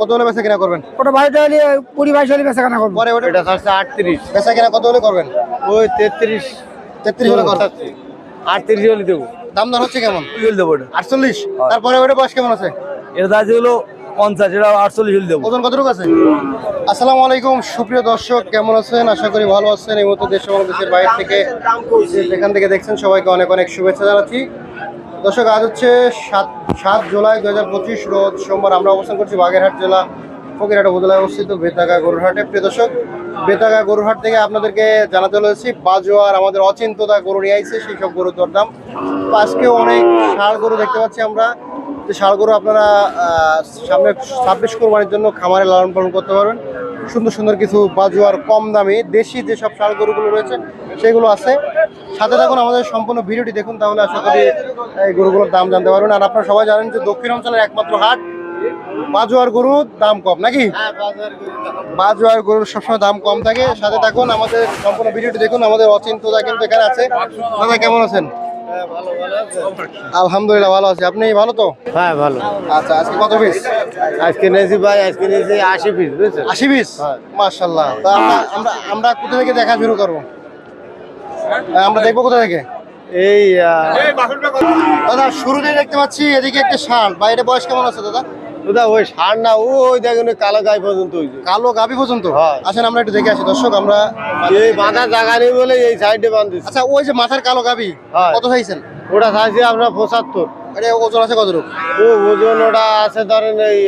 কত হলে বেচা কিনা করবেন? ওটা বাড়িতে হলে কুড়ি বাইশ হলে বেচা কেনা করব। পরে ওটা এটা হচ্ছে আটত্রিশ। বেচা কিনা কত হলে করবেন? ওই তেত্রিশ। তেত্রিশ হলে করবেন। আটত্রিশ। হলে দেবো। দাম দর হচ্ছে কেমন? দেবো ওটা। আটচল্লিশ? তারপরে ওটা বয়স কেমন আছে? এটা দাঁড়িয়ে হলো পঞ্চাশ এটা আটচল্লিশ হলে দেবো। ওজন কতটুকু আছে? আসসালামু আলাইকুম সুপ্রিয় দর্শক কেমন আছেন? আশা করি ভালো আছেন। এই মতো দেশ এবং দেশের বাইরে থেকে যেখান থেকে দেখছেন সবাইকে অনেক অনেক শুভেচ্ছা জানাচ্ছি। দর্শক, আজ হচ্ছে সাত সাত জুলাই দু হাজার পঁচিশ রোজ সোমবার। আমরা অবস্থান করছি বাগেরহাট জেলা, ফকিরহাট উপজেলায় অবস্থিত বেতাগা গরুরহাটে। প্রিয় দর্শক, বেতাগা গরুরহাট থেকে আপনাদেরকে জানাতে চলেছি বাজোয়ার, আমাদের অচিন্তদা গরু নিয়ে আইছে, সেই সব গরুর দরদাম। তো আজকেও অনেক ষাড় গরু দেখতে পাচ্ছি আমরা। যে ষাড় গরু আপনারা সামনে ছাব্বিশ কোরবানির জন্য খামারে লালন পালন করতে পারবেন। সুন্দর সুন্দর কিছু বাজুয়ার কম দামে দেশি যেসব ষাড় গরুগুলো রয়েছে সেগুলো আছে। সাথে থাকুন আমাদের সম্পূর্ণ ভিডিওটি দেখুন তাহলে আশা করি এই গরুগুলোর দাম জানতে পারবেন। আর আপনারা সবাই জানেন যে দক্ষিণ অঞ্চলের একমাত্র হাট বাজুয়ার গরুর দাম কম নাকি? বাজুয়ার গরুর সবসময় দাম কম থাকে। সাথে থাকুন আমাদের সম্পূর্ণ ভিডিওটি দেখুন আমাদের অচিন্তদা কিন্তু এখানে আছে। দাদা কেমন আছেন? আলহামদুলিল্লাহ ভালো আছি। আপনি ভালো তো? হ্যাঁ ভালো। আচ্ছা আজকে কত পিস আজকে নিয়েছি ভাই আজকে নিয়েছি আশি পিস বুঝছেন? আশি পিস মার্শাল্লাহ তা আমরা আমরা কোথা থেকে দেখা শুরু করব? হ্যাঁ, আমরা দেখব কোথা থেকে? এই দাদা শুরুতেই দেখতে পাচ্ছি এদিকে একটা ষাঁড় বাইরে বয়স কেমন আছে দাদা? দাদা ওই সার না ওই দেখুন কালো গাই পর্যন্ত কালো পর্যন্ত। আসেন আমরা একটু দেখে আসি। দর্শক আমরা এই জায়গা নেই বলে এই সাইডে আচ্ছা ওই যে মাথার কালো। কত চাইছেন? ওটা চাইছি আপনার পঁচাত্তর। এটা ওজন আছে কত ও ওজন ওটা আছে ধরেন এই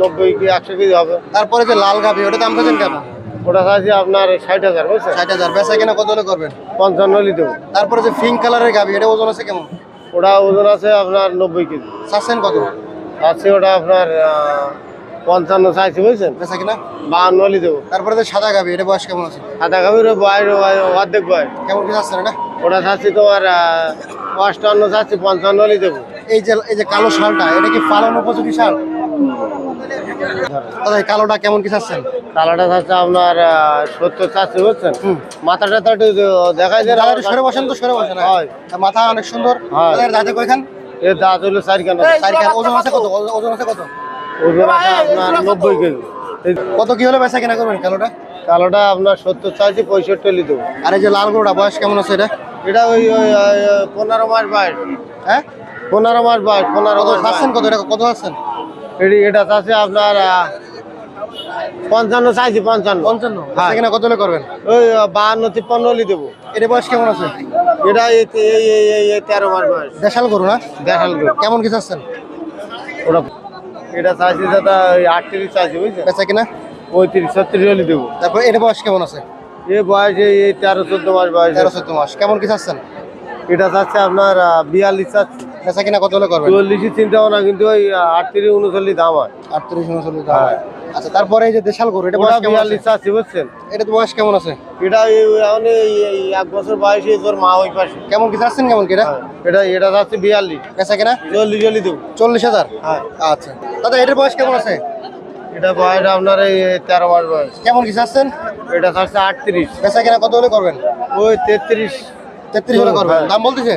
নব্বই কি একশো কেজি হবে। তারপরে যে লাল গাভি ওটা দাম চাইছেন কেন? ওটা চাইছি আপনার ষাট হাজার বুঝছেন? ষাট হাজার। বেচা কিনা কত করবেন? পঞ্চান্ন লিটার তারপরে যে পিঙ্ক কালারের গাভি এটা ওজন আছে কেমন? ওটা ওজন আছে আপনার নব্বই কেজি। চাচ্ছেন কত? আছে ওটা আপনার পঞ্চান্ন চাইছি বুঝছেন? বেচা কিনা? বাহান্ন লিটার তারপরে যে সাদা গাভি এটা বয়স কেমন আছে? সাদা গাভীর বয়স অর্ধেক বয়স। কেমন কি চাচ্ছেন এটা? ওটা চাচ্ছি তোমার অষ্টান্ন চাচ্ছি পঞ্চান্ন লিটার এই যে এই যে কালো শালটা এটা কি পালন উপযোগী শাল? দাদা কালোটা কেমন কি চাচ্ছেন? কালাটা চাচ্ছে আপনার সত্তর চাচ্ছি বুঝছেন? মাথাটা তো একটু দেখাই যায় দাদা সরে বসেন তো সরে বসেন। হ্যাঁ। মাথা অনেক সুন্দর। দাদা কয়খান? এর দাঁত হলো চারি কেন চার কেন ওজন আছে কত? ওজন আছে কত? ওজন আছে আপনার নব্বই কেজি। কত কি হলে বেচা কেনা করবেন কালোটা? কালোটা আপনার সত্তর চাইছি পঁয়ষট্টি দেবো। আর এই যে লাল গরুটা বয়স কেমন আছে এটা? এটা ওই ওই, পনেরো মাস বয়স। হ্যাঁ? পনেরো মাস বয়স পনেরো কত কত? এটা কত চাচ্ছেন? এটি এটা চাচ্ছে আপনার পঞ্চান্ন চাইছি পঞ্চান্ন। পঞ্চান্ন? হ্যাঁ। কত হলে করবেন? ওই বাহান্ন তিপ্পান্ন লি দেবো। এটা বয়স কেমন আছে? এটা এই তেরো মাস বয়স। দেশাল গরু না? দেখাল গো। কেমন কি চাচ্ছেন? ওটা এটা চাইছি দাদা ওই আটত্রিশ চাইছি বুঝছেন? বেচা কিনা? পঁয়ত্রিশ ছত্রিশ হলি দেবো। তারপর এটা বয়স কেমন আছে? এ বয়স এই এই তেরো চোদ্দ মাস বয়স তেরো চোদ্দ মাস। কেমন কি চাচ্ছেন? এটা চাচ্ছে আপনার বিয়াল্লিশ চাচ্ছে। বেচা কিনা কত হলে করবেন? চল্লিশই চিন্তা ভাবনা কিন্তু ওই আটত্রিশ উনচল্লিশ দাম হয়। আটত্রিশ উনচল্লিশ দাম হয়। আচ্ছা তারপরে এই যে দেশাল গরু এটা বয়স আছে বিয়াল্লিশ চাচ্ছি বুঝছেন? এটা তো বয়স কেমন আছে? এটা এখন এক বছর বয়সে তোর মা ওই পাশে। কেমন কি চাচ্ছেন কেমন কি এটা? হ্যাঁ, এটা এটা চাচ্ছে বিয়াল্লিশ। বেচা কিনা চল্লিশ চল্লি দেবো। চল্লিশ হাজার? হ্যাঁ। আচ্ছা। দাদা এটার বয়স কেমন আছে? এটা বয়স আপনার এই তেরো মাস বয়স। কেমন কি চাচ্ছেন এটা চাচ্ছে আটত্রিশ। বেচা কিনা কত হলে করবেন? ওই তেত্রিশ। তেত্রিশ হলে করবেন। হ্যাঁ। দাম বলতেছে?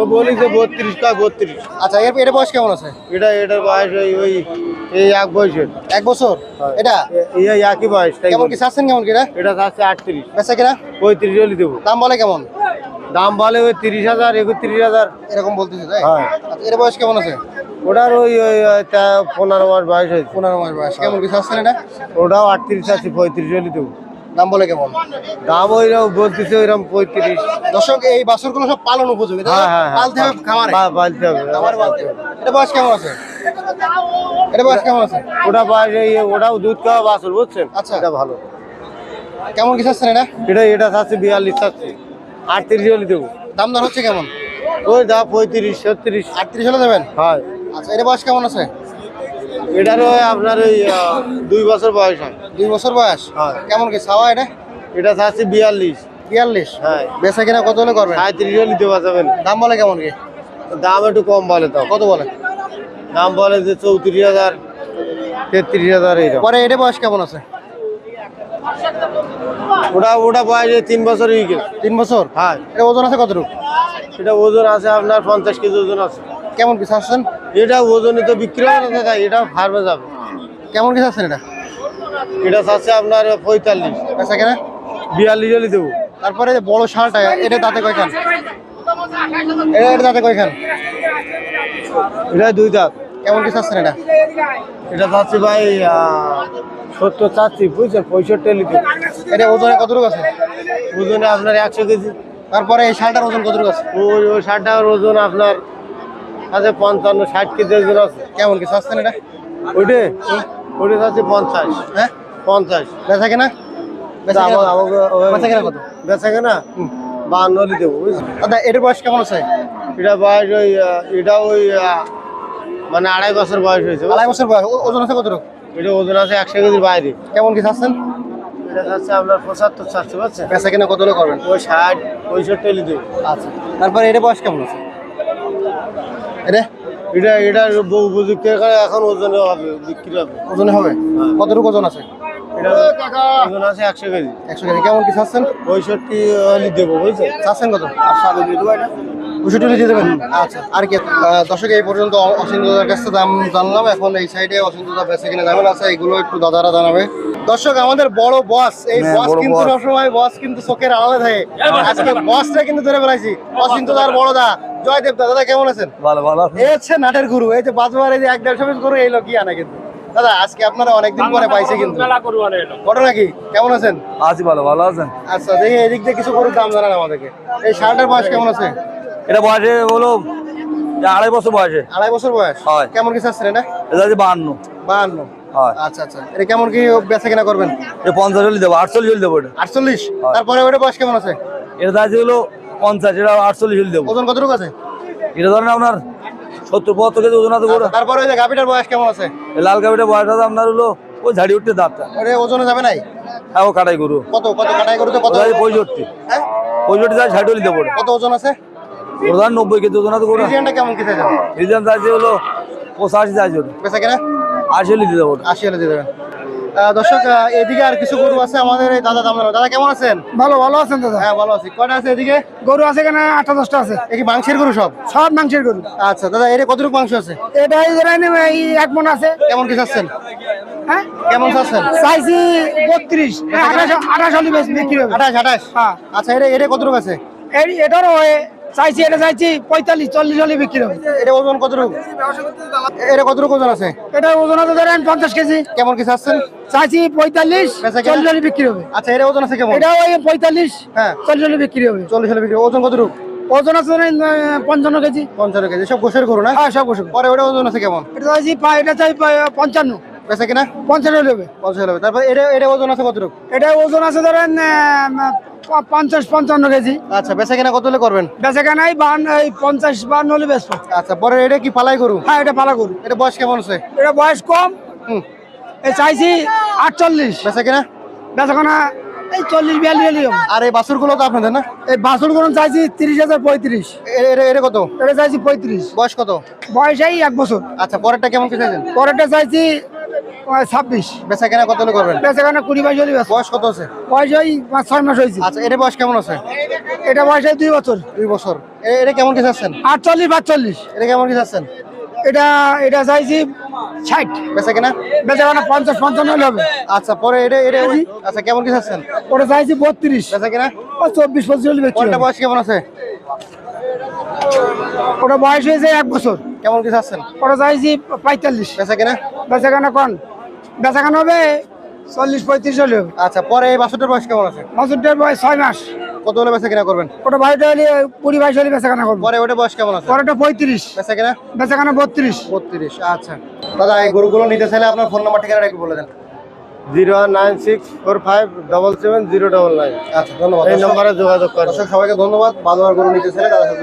ও বলিস বত্রিশ বত্রিশ। আচ্ছা এর এটা বয়স কেমন আছে? এটা এটার বয়স ওই ওই এই এক বয়সের এক বছর। এটা? এই একই বয়স তাই কেমন কি চাচ্ছেন কেমন কি এটা? চাচ্ছে আটত্রিশ। বেচা কিনা? পঁয়ত্রিশ হলি দেবো। দাম বলে কেমন? দাম বলে ওই তিরিশ হাজার একত্রিশ হাজার। এরকম বলতেছে তাই? হ্যাঁ। এর বয়স কেমন আছে? ওটার ওই ওই পনেরো মাস বয়স হয়েছে। পনেরো মাস বয়স। কেমন কি চাচ্ছেন এটা? ওটাও আটত্রিশ আছে পঁয়ত্রিশ হলি দেবো। দাম বলে কেমন? দাম ওইরকম বলতেছে ওইরকম পঁয়ত্রিশ। দর্শক এই বাছুরগুলো সব পালন উপযোগী হ্যাঁ হ্যাঁ হ্যাঁ। পালতে হবে খামারে। পালতে হবে। খামারে পালতে হবে। এটা বয়স কেমন আছে? এটা বয়স কেমন আছে? ওটা ওটাও দুধ খাওয়া বাছুর বুঝছেন? আচ্ছা। এটা ভালো। কেমন কি চাচ্ছেন এটা? এটা এটা চাচ্ছে বিয়াল্লিশ চাচ্ছে। আটত্রিশ হলি দেবো। দাম দর হচ্ছে কেমন? ওই দা পঁয়ত্রিশ ছত্রিশ। আটত্রিশ হলে দেবেন? হয়। আচ্ছা এটা বয়স কেমন আছে? এটারও আপনার ওই দুই বছর বয়স হয়। দুই বছর বয়স? হ্যাঁ। কেমন কি ছাওয়া এটা? এটা চাচ্ছে বিয়াল্লিশ। বিয়াল্লিশ? হ্যাঁ। বেচা কিনা কত হলে করবেন? সাঁত্রিশ হলে দেওয়া যাবে না দাম বলে কেমন কি? দাম একটু কম বলে তো। কত বলে? দাম বলে যে চৌত্রিশ হাজার তেত্রিশ হাজার এইরকম। পরে এটা বয়স কেমন আছে? ওটা ওটা বয়স তিন বছর হয়ে গেছে। তিন বছর? হ্যাঁ। এটা ওজন আছে কতটুকু? সেটা ওজন আছে আপনার পঞ্চাশ কেজি ওজন আছে। কেমন কি চাচ্ছেন এটা ওজনে তো বিক্রি হবে দাদা এটা ফার্মে যাবে। কেমন কিছু আছেন এটা? এটা চাচ্ছে আপনার পঁয়তাল্লিশ। বেচা কেনা? বিয়াল্লিশ হলে দেবো। তারপরে বড় শালটা এটা তাতে কয়খান? এটা এটা দাঁতে কয়খান? এটা দুই দাঁত। কেমন কিছু আছেন এটা? এটা চাচ্ছি ভাই সত্তর চাচ্ছি বুঝছেন? পঁয়ষট্টি দেবো। এটা ওজনে কতটুকু আছে? ওজনে আপনার একশো কেজি। তারপরে এই শালটার ওজন কতটুকু আছে? ওই ওই টাকার ওজন আপনার আছে পঞ্চান্ন ষাট কেজি ওজন আছে। কেমন কিছু আসছেন এটা? ওইটে? ওইটা চাচ্ছি পঞ্চাশ। হ্যাঁ? পঞ্চাশ। বেচা কেনা? বেচা কেনা কত? বেচা কেনা বাহান্ন দেবো দাদা এটার বয়স কেমন আছে? এটা বয়স ওই এটা ওই মানে আড়াই বছর বয়স হয়েছে আড়াই বছর বয়স। ওজন আছে কতটুকু? এটা ওজন আছে একশো কেজির বাইরে। কেমন কিছু আসছেন এটা যাচ্ছে আপনার পঁচাত্তর চারশো পাচ্ছেন বেচা কেনা কত করবেন? ওই ষাট পঁয়ষট্টি দেবো। আচ্ছা তারপরে এটা বয়স কেমন আছে? এটা? এটা এটা বহু উপযুক্ত এখন ওজনে হবে বিক্রি হবে। ওজনে হবে? কতটুকু ওজন আছে? এটা ওজন আছে একশো কেজি। একশো কেজি। কেমন পঁয়ষট্টি হলে দেবো বুঝছেন? চাচ্ছেন কত? দুশো দিয়ে দেবেন? আচ্ছা আর কি দর্শক এই পর্যন্ত অ- অসীম কাছে দাম জানলাম। এখন এই সাইডে অসীম দাদা বেঁচে কিনে যাবেন। আছে এগুলো একটু দাদারা জানাবে। দর্শক আমাদের বড় বস এই বস কিন্তু সবসময় বস কিন্তু চোখের আড়ালে থাকে। আজকে বসটা কিন্তু ধরে বেড়াইছি অসীম দাদার বড় দা জয়দেব দা দাদা কেমন আছেন? ভালো ভালো এই হচ্ছে নাটের গুরু এই যে বাজবার এই যে এক দেড়শো পিস গরু এই লোক কি আনে কিন্তু। দাদা আজকে আপনারা অনেকদিন পরে পাইছে কিন্তু। ঘটনা কি? কেমন আছেন? আছি ভালো ভালো আছেন? আচ্ছা দেখি এদিক দিয়ে কিছু গরুর দাম জানান আমাদেরকে। এই শার্টের বয়স কেমন আছে? এটা বয়সে হলো আড়াই বছর বয়সে। আড়াই বছর বয়স? হয়। কেমন কি চাচ্ছেন এটা? বাহান্ন। বাহান্ন। হয় আচ্ছা আচ্ছা। এটা কেমন কি বেচা কেনা করবেন? এটা পঞ্চাশ হলে দেবো আটচল্লিশ হলে দেবো এটা। আটচল্লিশ। তারপরে ওটা বয়স কেমন আছে? এটা আছে হলো পঞ্চাশ এটা আটচল্লিশ হলে দেবো। ওজন কতটুকু আছে? এটা ধরেন আপনার সত্তর পঁচাত্তর কেজি ওজন আছে গোটা তারপরে ওই যে গাভিটার বয়স কেমন আছে? লাল গাভিটা বয়স আছে আপনার হলো ওই ঝাড়ি উঠতে দাঁতটা। ওটা ওজনে যাবে নাই? হ্যাঁ ও কাটাই গরু। কত কত কাটাই করতে কত? ওটা আছে পঁয়ষট্টি। হ্যাঁ? পঁয়ষট্টি যায় হলে দেবো কত ওজন আছে? ধরেন নব্বই কেজি ওজন আছে গোটা কেমন কি চাইছেন? রিজার্ভ আছে হলো পঁচাশি ওটা। বেচা কেনা? আশি হলে দিয়ে দেবো। আশি হলে দিয়ে দেবেন। দর্শক এদিকে আর কিছু গরু আছে আমাদের এই দাদা দাম দাদা কেমন আছেন? ভালো ভালো আছেন দাদা। হ্যাঁ ভালো আছি। কয়টা আছে এদিকে? গরু আছে কেন আটটা দশটা আছে। এ কি মাংসের গরু সব? সব মাংসের গরু। আচ্ছা দাদা এর কতটুকু মাংস আছে? এই এক মন আছে। কেমন কি চাচ্ছেন? হ্যাঁ? কেমন চাচ্ছেন? চাইছি বত্রিশ। আঠাশ আঠাশ হলে বেশি বিক্রি হবে। আঠাশ আঠাশ? হ্যাঁ। আচ্ছা এটা এটা কতটুকু আছে? এই এটারও এ চাইছি এটা চাইছি পঁয়তাল্লিশ চল্লিশ হলে বিক্রি হবে। এটা ওজন কতটুকু? এটা কতটুকু ওজন আছে? এটা ওজন আছে ধরেন পঞ্চাশ কেজি। কেমন কি চাচ্ছেন? চাইছি পঁয়তাল্লিশ? চল্লিশ হলে বিক্রি হবে। আচ্ছা এটা ওজন আছে কেমন? এটা ওই পঁয়তাল্লিশ হ্যাঁ। চল্লিশ হলে বিক্রি হবে। চল্লিশ হলে বিক্রি ওজন কতটুকু? ওজন আছে ধরেন পঞ্চান্ন কেজি। পঞ্চান্ন কেজি। সব গোসের গরু না? হ্যাঁ সব ওষুধ পরে ওটা ওজন আছে কেমন? এটা চাইছি এটা চাই পঞ্চান্ন। বেচা কিনা? হলে হবে পঞ্চাশ হবে তারপর এটা এটা ওজন আছে কতটুকু? এটা ওজন আছে ধরেন পঞ্চাশ পঞ্চান্ন কেজি। আচ্ছা বেচা কিনা কত হলে করবেন? বেচা কেনাই বান্ন এই পঞ্চাশ বান্ন হলে বেচবো। আচ্ছা পরে এটা কি পালাই গরু? হ্যাঁ এটা পালা করু এটা বয়স কেমন আছে এটা বয়স কম। হুম। এই চাইছি আটচল্লিশ। বেচা কিনা? বেচা কেনা এই চল্লিশ বিয়াল্লিশ আর এই বাছুরগুলো তো আপনাদের না? এই বাসন গরম চাইছি তিরিশ হাজার পঁয়ত্রিশ। এটা কত? এটা চাইছি পঁয়ত্রিশ। বয়স কত? বয়স এই এক বছর। আচ্ছা পরেরটা কেমন কি চাইছেন? পরেরটা চাইছি ছাব্বিশ। বেচা কিনা কত করবেন? বেচা কেনা কুড়ি বাইশ হলে বয়স কত আছে? বয়স ওই পাঁচ ছয় মাস হয়েছে। আচ্ছা এটা বয়স কেমন আছে? এটা বয়স দুই বছর। দুই বছর। এটা কেমন কি চাচ্ছেন? আটচল্লিশ বাচ্চল্লিশ। এটা কেমন কি চাচ্ছেন? এটা এটা চাইছি ষাট। বেচা কিনা বেচা কেনা পঞ্চাশ পঞ্চান্ন হলে হবে। আচ্ছা পরে এটা এটা আচ্ছা কেমন কি চাচ্ছেন? ওটা চাইছি বত্রিশ। বেচা কিনা চব্বিশ পঁচিশ হলে বেচছি বয়স কেমন আছে? ওটা বয়স হয়েছে এক বছর। কেমন কি চাচ্ছেন? ওটা চাইছি পঁয়তাল্লিশ। বেচা কিনা বেচা কেনা কন? বেচা কেনা হবে চল্লিশ পঁয়ত্রিশ হলে হবে আচ্ছা পরে এই বাছুরটার বয়স কেমন আছে? বছরটার বয়স ছয় মাস। কত হলে বেচা কিনা করবেন? ওটা বাড়িতে হলে কুড়ি বাইশ হলে বেচা কেনা করব। পরে ওটা বয়স কেমন আছে? পরেরটা পঁয়ত্রিশ। বেচা কিনা বেচা কেনা বত্রিশ। বত্রিশ আচ্ছা। দাদা এই গরুগুলো নিতে চাইলে আপনার ফোন নাম্বার ঠিকানা একটু বলে দেন। Zero one nine six four five double seven zero double nine. আচ্ছা ধন্যবাদ। এই নম্বরে যোগাযোগ করেন। সবাইকে ধন্যবাদ। ভালো গরু নিতে চাইলে সাথে